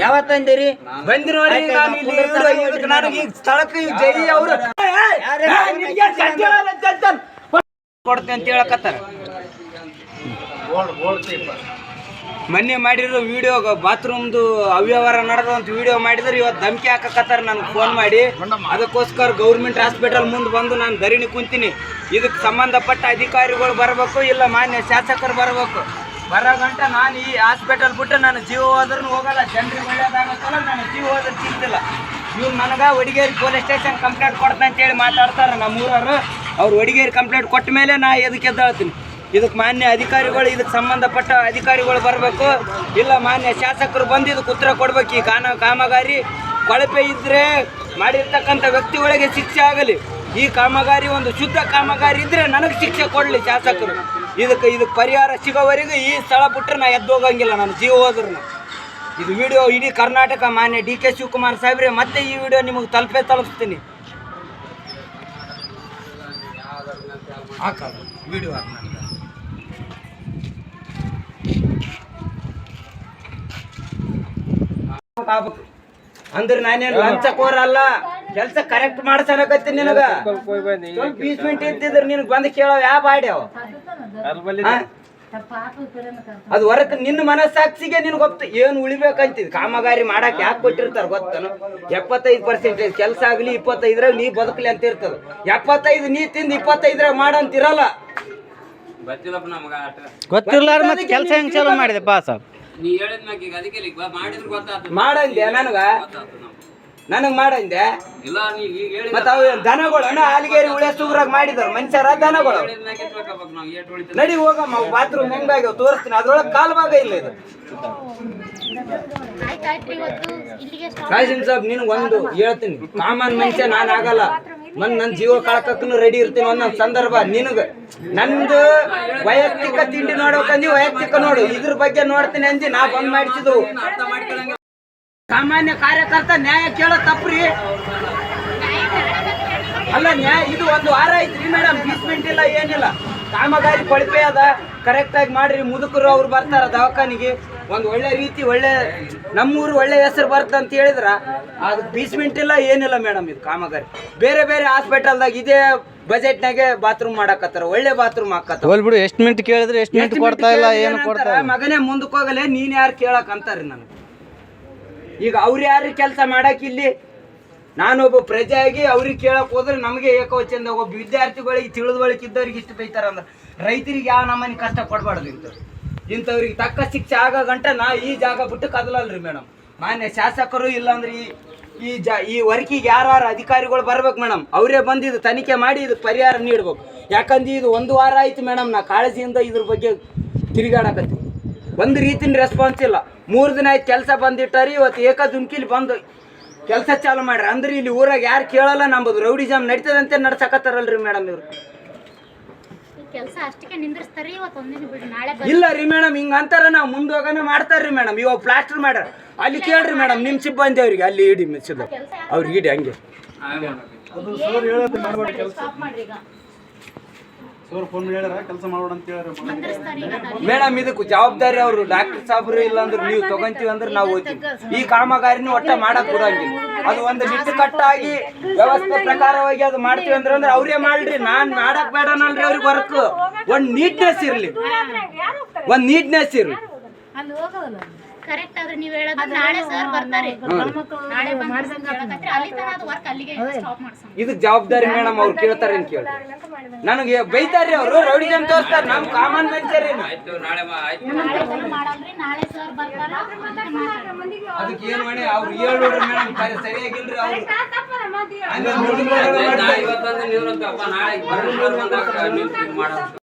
ಯಾವತ್ತಂದಿರಿ? ಬಂದಿ ನೋಡಿ ನಾನು ಇಲ್ಲಿ ನನಗೆ ಈ ಸ್ಥಳಕ್ಕೆ ಜೈ ಅವರು. ಕೊಡ್ತೀನಿ ಅಂತ ಹೇಳಕತ್ತಾರ. ಮೊನ್ನೆ ಮಾಡಿರೋ ವಿಡಿಯೋ ಬಾತ್ರೂಮ್ದು ಅವ್ಯವಹಾರ ನಡೆದಂತ ವಿಡಿಯೋ ಮಾಡಿದ್ರೆ ಇವತ್ತು ಧಮಕಿ ಹಾಕಕತ್ತಾರೆ ನನಗೆ ಫೋನ್ ಮಾಡಿ. ಅದಕ್ಕೋಸ್ಕರ ಗೌರ್ಮೆಂಟ್ ಹಾಸ್ಪಿಟಲ್ ಮುಂದೆ ಬಂದು ನಾನು ಧರಣಿ ಕುಂತೀನಿ. ಇದಕ್ಕೆ ಸಂಬಂಧಪಟ್ಟ ಅಧಿಕಾರಿಗಳು ಬರಬೇಕು, ಇಲ್ಲ ಮಾನ್ಯ ಶಾಸಕರು ಬರಬೇಕು. ಬರೋ ಗಂಟ ನಾನು ಈ ಹಾಸ್ಪಿಟಲ್ ಬಿಟ್ಟು ನಾನು ಜೀವ ಹೋದ್ರೂ ಹೋಗಲ್ಲ. ಜನರಿಗೆ ಒಳ್ಳೇದಾಗತ್ತಲ್ಲ, ನಾನು ಜೀವ ಹೋದ್ರೆ ಸಿಗ್ತಿಲ್ಲ ಇವ್ರು ನನಗೆ ವಡಿಗೇರಿ ಪೊಲೀಸ್ ಸ್ಟೇಷನ್ ಕಂಪ್ಲೇಂಟ್ ಕೊಡ್ತಂತೇಳಿ ಅಂತೇಳಿ ಮಾತಾಡ್ತಾರೆ ನಮ್ಮೂರವರು. ಅವ್ರು ವಡಿಗೇರಿ ಕಂಪ್ಲೇಂಟ್ ಕೊಟ್ಟ ಮೇಲೆ ನಾ ಎದಕ್ಕೆ ಎದ್ದೇಳ್ತೀನಿ? ಇದಕ್ಕೆ ಮಾನ್ಯ ಅಧಿಕಾರಿಗಳು ಇದಕ್ಕೆ ಸಂಬಂಧಪಟ್ಟ ಅಧಿಕಾರಿಗಳು ಬರಬೇಕು. ಇಲ್ಲ ಮಾನ್ಯ ಶಾಸಕರು ಬಂದು ಇದಕ್ಕೆ ಉತ್ತರ ಕೊಡ್ಬೇಕು. ಈ ಕಾನ ಕಾಮಗಾರಿ ಕೊಳಪೆ ಇದ್ದರೆ ಮಾಡಿರ್ತಕ್ಕಂಥ ವ್ಯಕ್ತಿಗಳಿಗೆ ಶಿಕ್ಷೆ ಆಗಲಿ. ಈ ಕಾಮಗಾರಿ ಒಂದು ಶುದ್ಧ ಕಾಮಗಾರಿ ಇದ್ದರೆ ನನಗೆ ಶಿಕ್ಷೆ ಕೊಡಲಿ ಶಾಸಕರು. ಇದಕ್ಕೆ ಇದಕ್ಕೆ ಪರಿಹಾರ ಸಿಗೋವರೆಗೂ ಈ ಸ್ಥಳ ಬಿಟ್ಟರೆ ನಾ ಎದ್ದು ಹೋಗಂಗಿಲ್ಲ ನಾನು, ಜೀವ ಹೋದ್ರೂ ಇದು ವಿಡಿಯೋ ಇಡೀ ಕರ್ನಾಟಕ ಮಾನ್ಯ ಡಿ ಕೆ ಶಿವಕುಮಾರ್ ಸಾಹೇಬ್ರೆ, ಮತ್ತೆ ಈ ವಿಡಿಯೋ ನಿಮಗೆ ತಲುಪೇ ತಲುಪಿಸ್ತೀನಿ. ವಿಡಿಯೋ ಆಗ್ಬೇಕು. ಅಂದ್ರೆ ನಾನೇನು ಲಂಚ ಕೋರಲ್ಲ ಕೆಲಸ ಕರೆಕ್ಟ್ ಮಾಡ್ಸನಕತ್ತಿ ನಿನಗ. ಸ್ವಲ್ಪ ಬೀಸ್ಮೆಂಟ್ ಇದ್ದಿದ್ರೆ ನಿನಗೆ ಬಂದು ಕೇಳೋ ಯಾವ ಬಾಡ್ಯಾವ? ಅದು ಹೊರಕ್ ನಿನ್ನ ಮನಸ್ಸಾಕ್ಷಿಗೆ ನಿನ್ ಗೊತ್ತು. ಏನು ಉಳಿಬೇಕಂತಿದ್? ಕಾಮಗಾರಿ ಮಾಡಕ್ ಯಾಕೆ ಕೊಟ್ಟಿರ್ತಾರ ಗೊತ್ತನು? ಎಪ್ಪತ್ತೈದು ಪರ್ಸೆಂಟೇಜ್ ಕೆಲಸ ಆಗ್ಲಿ ಇಪ್ಪತ್ತೈದ್ರಾಗ ನೀ ಬದುಕಲಿ ಅಂತ ಇರ್ತದ ಎಪ್ಪತ್ತೈದು ನೀ ತಿಂದು ಇಪ್ಪತ್ತೈದ್ರಾಗ ಮಾಡಂತಿರಲ್ಲ. ಗೊತ್ತಿರ್ಲಾರ ಮತ್ತೆ ಕೆಲಸ ಹೆಂಗ್ ಚಾಲೂ ಮಾಡಿದೆ ಬಾ ಸಾಬ್. ನೀ ಹೇಳಿದ ಮ್ಯಾಗ ಈಗ ಅದಕ್ಕೆ ಇಲ್ಲಿ ಬಾ- ಮಾಡಿದ್ರೆ ಗೊತ್ತಾತು. ಮಾಡಂದೆ ನನಗ? ಗೊತ್ತಾತು ನಮ್ಗೆ. ನನಗ್ ಮಾಡಂದೆ? ಇಲ್ಲ ನೀ ಈಗ ಹೇಳಿದ ಮತ್ತ ಅವು ದನಗಳು ಅಣ್ಣ ಹಾಲಿಗೇರಿ ಉಳೆ ಸುಗ್ರಾಗ ಮಾಡಿದ್ರು. ಮನುಷ್ಯರ ದನಗಳು ಹೇಳಿದ ಮ್ಯಾಗ ಎತ್ಬೇಕಪ್ಪ ನಾವು ಏಟ್ ಹೊಡಿತೀವಿ ನಡಿ ಹೋಗಮ್ಮ ಬಾತ್ರೂಮ್ ಹೆಂಗಾಗ್ಯಾವ ತೋರಿಸ್ತೀನಿ. ಅದ್ರೊಳಗೆ ಕಾಲ್ ಭಾಗ ಇಲ್ಲ ಇದು. ಆಯ್ತಾಯ್ತು ಇವತ್ತು ಇಲ್ಲಿಗೆ ಸ್ಟಾಪ್ ಸಾಬ್ ನಿನಗೆ ಒಂದು ಹೇಳ್ತೀನಿ. ಕಾಮನ್ ಮನುಷ್ಯ ನಾನು ಆಗಲ್ಲ. ಮನ್ ನನ್ನ ಜೀವ ಕಳಕಕ್ಕೂ ರೆಡಿ ಇರ್ತೀನಿ ಒಂದೊಂದು ಸಂದರ್ಭ ನಿನಗೆ. ನಂದು ವೈಯಕ್ತಿಕ ತಿಂಡಿ ನೋಡೋಕಂದಿ ವೈಯಕ್ತಿಕ ನೋಡು. ಇದ್ರ ಬಗ್ಗೆ ನೋಡ್ತೀನಿ ಅಂದಿ, ನಾ ಬಂದ್ ಮಾಡಿಸಿದ್ವು ಸಾಮಾನ್ಯ ಕಾರ್ಯಕರ್ತ ನ್ಯಾಯ ಕೇಳೋ ತಪ್ಪ್ರಿ. ಅಲ್ಲ, ನ್ಯಾಯ ಇದು ಒಂದು ವಾರ ಐತ್ರಿ ಮೇಡಮ್. ಬೀಸ್ಮೆಂಟ್ ಇಲ್ಲ, ಏನಿಲ್ಲ. ಕಾಮಗಾರಿ ಕೊಳಪೆ ಅದ. ಕರೆಕ್ಟ್ ಆಗಿ ಮಾಡ್ರಿ ಮುದುಕರು ಅವ್ರು ಬರ್ತಾರ ದವಾಖಾನಿಗೆ. ಒಂದು ಒಳ್ಳೆ ರೀತಿ ಒಳ್ಳೆ ನಮ್ಮೂರು ಒಳ್ಳೆ ಹೆಸರು ಬರ್ತ ಅಂತ ಹೇಳಿದ್ರ ಅದು ಬೀಸ್ಮೆಂಟ್ ಇಲ್ಲ ಏನಿಲ್ಲ ಮೇಡಮ್ ಇದು ಕಾಮಗಾರಿ. ಬೇರೆ ಬೇರೆ ಹಾಸ್ಪಿಟಲ್ದಾಗ ಇದೇ ಬಜೆಟ್ನಾಗೆ ಬಾತ್ರೂಮ್ ಮಾಡಾಕತ್ತಾರ ಒಳ್ಳೆ ಬಾತ್ರೂಮ್ ಹಾಕತ್ತಾರ. ಹೋಲ್ ಬಿಡು ಎಷ್ಟು ಮಿನಿಟ್ ಕೇಳಿದ್ರೆ ಎಷ್ಟು ಮಿನಿಟ್ ಕೊಡ್ತಾ ಇಲ್ಲ ಏನು ಕೊಡ್ತಾ ಮಗನೇ ಮುಂದಕ್ಕೆ ಹೋಗಲೇ ನೀನ್ ಯಾರು ಕೇಳಕ್ ಅಂತಾರಿ ನನಗೆ. ಈಗ ಅವ್ರು ಯಾರು ಕೆಲಸ ಮಾಡಕ್ ಇಲ್ಲಿ ನಾನೊಬ್ಬ ಪ್ರಜೆಯಾಗಿ ಅವ್ರಿಗೆ ಕೇಳಕ್ ಹೋದ್ರೆ ನಮಗೆ ಏಕವಚನ ಒಬ್ಬ ವಿದ್ಯಾರ್ಥಿಗಳಿಗೆ ತಿಳಿದುವಳಿಕೆ ಇದ್ದವ್ರಿಗೆ ಇಷ್ಟು ಬೈತಾರ ಅಂದ್ರೆ ರೈತರಿಗೆ ಯಾವ ನಮ್ಮನೆ ಕಷ್ಟ ಕೊಡಬಾರ್ದು ಇಂಥವ್ರು. ಇಂಥವ್ರಿಗೆ ತಕ್ಕ ಶಿಕ್ಷೆ ಆಗೋ ಗಂಟ ನಾ ಈ ಜಾಗ ಬಿಟ್ಟು ಕದಲಲ್ರಿ ಮೇಡಮ್. ಮಾನ್ಯ ಶಾಸಕರು ಇಲ್ಲಾಂದ್ರೆ ಈ ಈ ಜ ಈ ವರ್ಕಿಗೆ ಯಾರು ಅಧಿಕಾರಿಗಳು ಬರ್ಬೇಕು ಮೇಡಮ್? ಅವರೇ ಬಂದು ಇದು ತನಿಖೆ ಮಾಡಿ ಇದು ಪರಿಹಾರ ನೀಡ್ಬೇಕು. ಯಾಕಂದ್ರೆ ಇದು ಒಂದು ವಾರ ಆಯ್ತು ಮೇಡಮ್, ನಾ ಕಾಳಜಿಯಿಂದ ಇದ್ರ ಬಗ್ಗೆ ತಿರುಗಾಡಕತ್ತೀನಿ. ಒಂದು ರೀತಿನ ರೆಸ್ಪಾನ್ಸ್ ಇಲ್ಲ. ಮೂರು ದಿನ ಆಯ್ತು ಕೆಲಸ ಬಂದಿಟ್ಟಾರಿ, ಇವತ್ತು ಏಕ ದುಮ್ಕಿಲಿ ಬಂದು ಕೆಲಸ ಚಾಲು ಮಾಡ್ರಿ. ಅಂದ್ರೆ ಇಲ್ಲಿ ಊರಾಗ ಯಾರು ಕೇಳಲ್ಲ ನಂಬುದು. ರೌಡಿಜಾಮ್ ನಡೀತದಂತೆ ನಡ್ಸಕತ್ತಾರಲ್ರಿ ಮೇಡಮ್ ಇವ್ರು. ಕೆಲಸ ಅಷ್ಟಕ್ಕೆ ನಿಂದ್ರಿಸ್ತಾರೆ ಇವತ್ತು ಒಂದಿನ ಬಿಡಿ ನಾಳೆ ಬರ್ರಿ. ಇಲ್ಲ ರೀ ಮೇಡಮ್ ಹಿಂಗ ಅಂತಾರ ನಾವು ಮುಂದೆ ಹೋಗೋಣ ಮಾಡ್ತಾರ್ರಿ ಮೇಡಮ್ ಇವಾಗ ಪ್ಲಾಸ್ಟರ್ ಮಾಡ್ರ ಅಲ್ಲಿ ಕೇಳ್ರಿ ಮೇಡಮ್ ನಿಮ್ಮ ಸಿಬ್ಬಂದಿ ಅವ್ರಿಗೆ ಅಲ್ಲಿ ಇಡಿ ಮಿಕ್ಸಿದ ಅವ್ರಿಗೆ ಇಡಿ ಹಂಗೆ. ಸ್ಟಾಪ್ ಮಾಡ್ರಿ ಈಗ. ಸರ್ ಫೋನ್ ಹೇಳ್ಯಾರ ಕೆಲಸ ಮಾಡೋಣ ಅಂತ ಹೇಳ್ಯಾರ ನಿಂದ್ರಿಸ್ತಾರೆ ಈಗ ಮೇಡಮ್ ಇದಕ್ಕೆ ಜವಾಬ್ದಾರಿ ಅವರು ಡಾಕ್ಟರ್ ಸಾಬ್ರು ಇಲ್ಲ ಅಂದ್ರೆ ನೀವು ತಗೊಂತೀವಿ ಅಂದ್ರೆ ನಾವು ಹೋಗ್ತೀವಿ. ಈ ಕಾಮಗಾರಿನ ಒಟ್ಟ ಮಾಡಕ್ ಬಿಡಂಗಿಲ್ಲ ಅದು ಒಂದು ನಿಟ್ಟುಕಟ್ಟಾಗಿ ವ್ಯವಸ್ಥೆ ಪ್ರಕಾರವಾಗಿ ಅದು ಮಾಡ್ತೀವಿ ಅಂದ್ರೆ ಅಂದ್ರೆ ಅವರೇ ಮಾಡ್ರಿ. ನಾನ್ ಮಾಡಕ್ ಬೇಡನಲ್ರಿ ಅವ್ರಿಗೆ ವರ್ಕ್ ಒಂದ್ ನೀಟ್ನೆಸ್ ಇರ್ಲಿ. ಒಂದ್ ನೀಟ್ನೆಸ್ ಇರ್ಲಿ. ಕರೆಕ್ಟ್ ಆದ್ರೆ ನೀವು ಹೇಳೋದು ನಾಳೆ ಸರ್ ಬರ್ತಾರೆ. ನಾಳೆ ಅಲ್ಲಿ ತನ ಅದು ವರ್ಕ್ ಅಲ್ಲಿಗೆ ಸ್ಟಾಪ್ ಮಾಡ್ಸೋಣ. ಇದಕ್ ಜವಾಬ್ದಾರಿ ಮೇಡಮ್ ಅವ್ರು ಕೇಳ್ತಾರೆ ಅಂತ ಕೇಳಿ ನನಗೆ ಬೈತಾರ್ರಿ ಅವರು ರೌಡಿ ಜನ ತೋರಿಸ್ತಾರೆ ನಮ್ ಕಾಮನ್ ಮನುಷ್ಯರಿ ಆಯ್ತು ನಾಳೆ ಆಯ್ತು. ನಾಳೆ ಬಂದು ಮಾಡಲ್ರಿ ನಾಳೆ ಸರ್ ಬರ್ತಾರ ಅದಕ್ಕೆ ಏನು ಮಾಡಿ ಅವ್ರು ಹೇಳೋಡ್ರಿ ಮೇಡಮ್ ಸರಿಯಾಗಿಲ್ರಿ ಅವ್ರು. ನಾಳೆ ಬರ್ರಿ ಮಾಡೋದು